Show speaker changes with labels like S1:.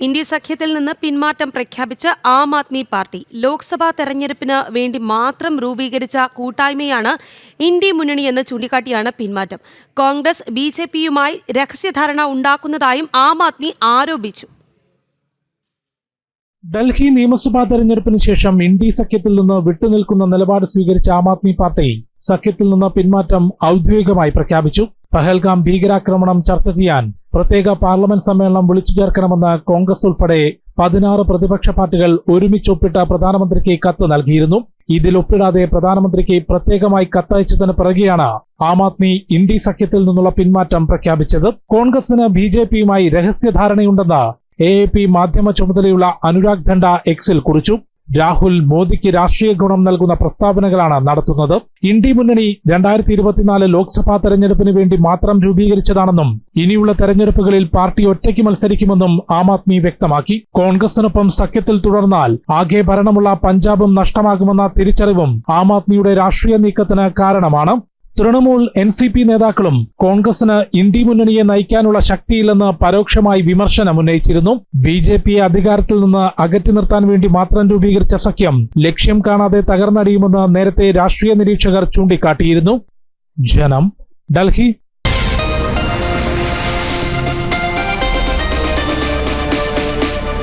S1: India സഖ്യത്തിൽ നിന്ന് പിന്മാറ്റം പ്രഖ്യാപിച്ച Aam Aadmi party Lok Sabha തെരഞ്ഞെടുപ്പിന് വേണ്ടി മാത്രം രൂപീകരിച്ച കൂട്ടായ്മയാണ് ഇന്ത്യ മുന്നണിയെന്ന് ചൂണ്ടിക്കാട്ടിയാണ് പിന്മാറ്റം. കോൺഗ്രസ് ബി ജെ പിയുമായി രഹസ്യധാരണ ഉണ്ടാക്കുന്നതായും ആം ആദ്മി ആരോപിച്ചു.
S2: ഡൽഹി നിയമസഭാ തെരഞ്ഞെടുപ്പിന് ശേഷം ഇന്ത്യ സഖ്യത്തിൽ നിന്ന് വിട്ടുനിൽക്കുന്ന നിലപാട് സ്വീകരിച്ച ആം ആദ്മി പാർട്ടി സഖ്യത്തിൽ നിന്ന് പിന്മാറ്റം ഔദ്യോഗികമായി പ്രഖ്യാപിച്ചു. പഹൽഗാം ഭീകരാക്രമണം ചർച്ച ചെയ്യാൻ പ്രത്യേക പാർലമെന്റ് സമ്മേളനം വിളിച്ചു ചേർക്കണമെന്ന് കോൺഗ്രസ് ഉൾപ്പെടെ പതിനാറ് പ്രതിപക്ഷ പാർട്ടികൾ ഒരുമിച്ച് ഒപ്പിട്ട പ്രധാനമന്ത്രിക്ക് കത്ത് നൽകിയിരുന്നു. ഇതിൽ ഒപ്പിടാതെ പ്രധാനമന്ത്രിക്ക് പ്രത്യേകമായി കത്തയച്ചതിന് പിറകെയാണ് ആം ആദ്മി ഇന്ത്യ സഖ്യത്തിൽ നിന്നുള്ള പിന്മാറ്റം പ്രഖ്യാപിച്ചത്. കോൺഗ്രസിന് ബി ജെ പിയുമായി രഹസ്യധാരണയുണ്ടെന്ന് എ എ പി മാധ്യമ ചുമതലയുള്ള അനുരാഗ് ധണ്ട എക്സിൽ കുറിച്ചു. രാഹുൽ മോദിക്ക് രാഷ്ട്രീയ ഗുണം നൽകുന്ന പ്രസ്താവനകളാണ് നടത്തുന്നത്. ഇന്ത്യ മുന്നണി രണ്ടായിരത്തി ഇരുപത്തിനാല് ലോക്സഭാ തെരഞ്ഞെടുപ്പിന് വേണ്ടി മാത്രം രൂപീകരിച്ചതാണെന്നും ഇനിയുള്ള തെരഞ്ഞെടുപ്പുകളിൽ പാർട്ടി ഒറ്റയ്ക്ക് മത്സരിക്കുമെന്നും ആം ആദ്മി വ്യക്തമാക്കി. കോൺഗ്രസിനൊപ്പം സഖ്യത്തിൽ തുടർന്നാൽ ആകെ ഭരണമുള്ള പഞ്ചാബും നഷ്ടമാകുമെന്ന തിരിച്ചറിവും ആം ആദ്മിയുടെ രാഷ്ട്രീയ നീക്കത്തിന് കാരണമാണ്. തൃണമൂൽ എൻ സി പി നേതാക്കളും കോൺഗ്രസിന് ഇന്ത്യ മുന്നണിയെ നയിക്കാനുള്ള ശക്തിയില്ലെന്ന് പരോക്ഷമായി വിമർശനം ഉന്നയിച്ചിരുന്നു. ബി ജെ പിയെ അധികാരത്തിൽ നിന്ന് അകറ്റി നിർത്താൻ വേണ്ടി മാത്രം രൂപീകരിച്ച സഖ്യം ലക്ഷ്യം കാണാതെ തകർന്നടിയുമെന്ന് നേരത്തെ രാഷ്ട്രീയ നിരീക്ഷകർ ചൂണ്ടിക്കാട്ടിയിരുന്നു. ജനം ഡൽഹി